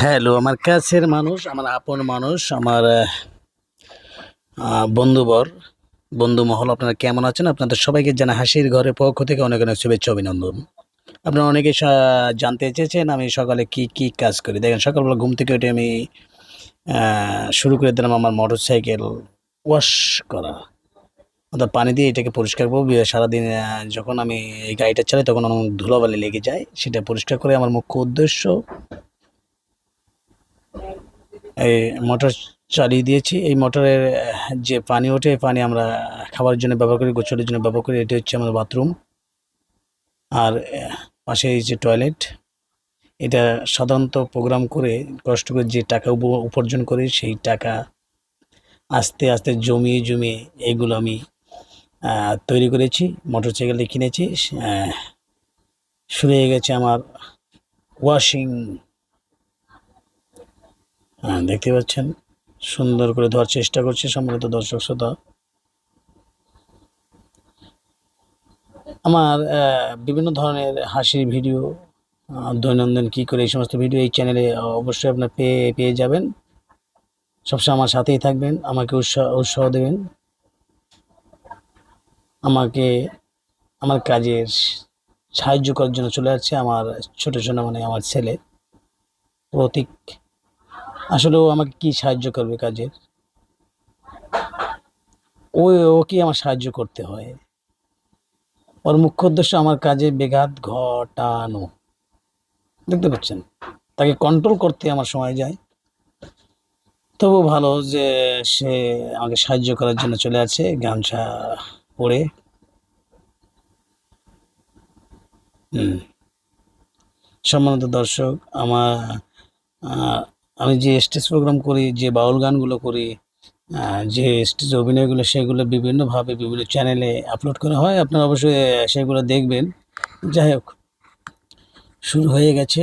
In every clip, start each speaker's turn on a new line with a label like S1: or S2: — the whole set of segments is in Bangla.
S1: হ্যালো আমার কাছের মানুষ, আমার আপন মানুষ, আমার বন্ধুবর বন্ধু মহল, আপনারা কেমন আছেন? আপনাদের সবাইকে জানা হাসির ঘরের পক্ষ থেকে অনেক অনেক শুভেচ্ছা, অভিনন্দন। আপনারা অনেকে জানতে চেয়েছেন আমি সকালে কি কি কাজ করি। দেখেন, সকালবেলা ঘুম থেকে উঠে আমি শুরু করে দিলাম আমার মোটর সাইকেল ওয়াশ করা। অর্থাৎ পানি দিয়ে এটাকে পরিষ্কার করব। সারাদিন যখন আমি এই গাড়িটা চালাই, তখন আমার ধুলোবালি লেগে যায়। সেটা পরিষ্কার করে আমার মুখ্য উদ্দেশ্য এই মোটর চালিয়ে দিয়েছি। এই মোটরের, যে পানি ওঠে, এই পানি আমরা খাবার জন্য ব্যবহার করি, গোসলের জন্য ব্যবহার করি। এটি হচ্ছে আমাদের বাথরুম। আর পাশে এই যে টয়লেট, এটা সাধারণত প্রোগ্রাম করে, কষ্ট করে যে টাকা উপ- উপার্জন করে, সেই টাকা আস্তে আস্তে জমিয়ে জমিয়ে এগুলো আমি তৈরি করেছি, মোটর সাইকেলটি কিনেছি। শুরু হয়ে গেছে আমার ওয়াশিং দেখতে পাচ্ছেন? সুন্দর করে ধোয়ার চেষ্টা করছি সম্ভবত দর্শক শ্রোতা। আমার বিভিন্ন ধরনের হাসির ভিডিও দৈনন্দিন কি করে এই সমস্ত ভিডিও এই চ্যানেলে অবশ্যই আপনার পেয়ে পেয়ে যাবেন। সবসময় আমার সাথেই থাকবেন, আমাকে উৎসাহ উৎসাহ দেবেন। আমাকে, আমার কাজের সাহায্য করার জন্য চলে যাচ্ছে আমার ছোট ছোট মানে আমার ছেলে। প্রতীক আসলে ও আমাকে কি সাহায্য করবে কাজের? ও, ওকে আমার সাহায্য করতে হয়। ওর মুখ্য উদ্দেশ্য আমার কাজে বেঘাত ঘটানো। দেখতে পাচ্ছেন? তাকে কন্ট্রোল করতে আমার সময় যায়। তবু ভালো যে সে আমাকে সাহায্য করার জন্য চলে আছে, গামছা পরে। সম্মানিত দর্শক, আমার আমি যে স্টেজ প্রোগ্রাম করি, যে বাউল গানগুলো করি যে স্টেজ অভিনয়গুলো, সেগুলো বিভিন্নভাবে বিভিন্ন চ্যানেলে আপলোড করা হয়। আপনারা অবশ্যই সেগুলো দেখবেন। যাই হোক, শুরু হয়ে গেছে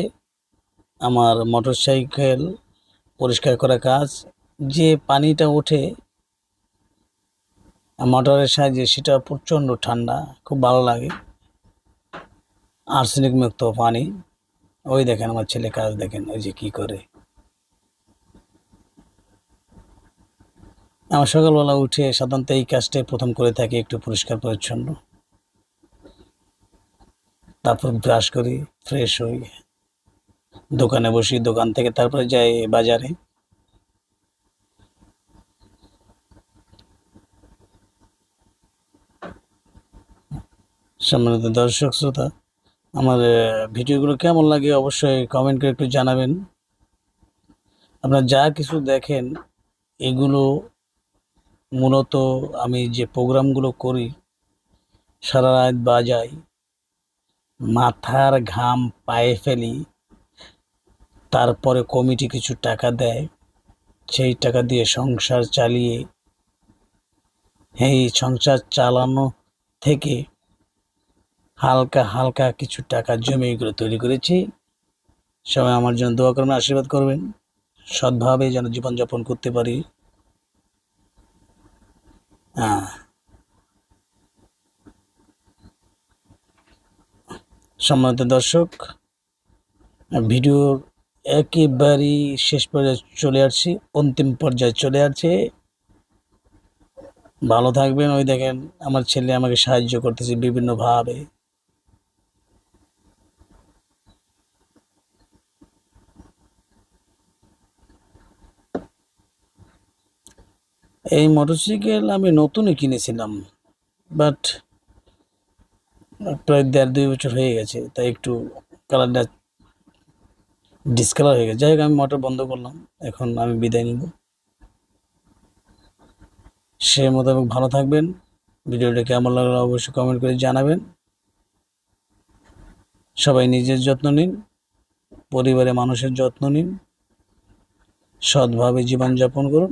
S1: আমার মোটর সাইকেল পরিষ্কার করা কাজ। যে পানিটা ওঠে, মোটরের সাহায্যে সেটা প্রচণ্ড ঠান্ডা, খুব ভালো লাগে। আর্সেনিক মুক্ত পানি। ওই দেখেন আমার ছেলে কাজ দেখেন, ওই যে কী করে। আমার সকালবেলা উঠে সাধারণত এই কাজটাই প্রথম করে থাকি একটু পরিষ্কার পরিচ্ছন্ন। তারপর ব্রাশ করি ফ্রেশ হই। দোকানে বসি, দোকান থেকে তারপরে যাই বাজারে। সম্মানিত দর্শক, শ্রোতা, আমার ভিডিওগুলো কেমন লাগে অবশ্যই কমেন্ট করে একটু জানাবেন। আপনারা যা কিছু দেখেন, এগুলো মূলত আমি যে প্রোগ্রামগুলো করি, সারা রাত বাজাই, মাথার ঘাম পায়ে ফেলি, তারপরে কমিটি কিছু টাকা দেয়, সেই টাকা দিয়ে সংসার চালিয়ে, এই সংসার চালানো থেকে হালকা হালকা কিছু টাকা জমে এগুলো তৈরি করেছি। সবাই আমার জন্য দোয়া করবেন, আশীর্বাদ করবেন। সৎভাবে যেন জীবনযাপন করতে পারি। সম্মানিত দর্শক, ভিডিও একেবারেই শেষ পর্যায়ে চলে আসছি, অন্তিম পর্যায়ে চলে আসছে। ভালো থাকবেন, ওই দেখেন আমার ছেলে আমাকে সাহায্য করতেছে বিভিন্নভাবে। এই মোটরসাইকেল আমি নতুনই কিনেছিলাম বাট প্রায় দেড় দুই বছর হয়ে গেছে, তাই একটু কালারটা ডিসকালার হয়ে গেছে। যাই হোক, আমি মোটর বন্ধ করলাম, এখন আমি বিদায় নিব। সে মোতাবেক ভালো থাকবেন, ভিডিওটা কেমন লাগল অবশ্যই কমেন্ট করে জানাবেন। সবাই নিজের যত্ন নিন পরিবারে মানুষের যত্ন নিন, সৎভাবে জীবনযাপন করুন।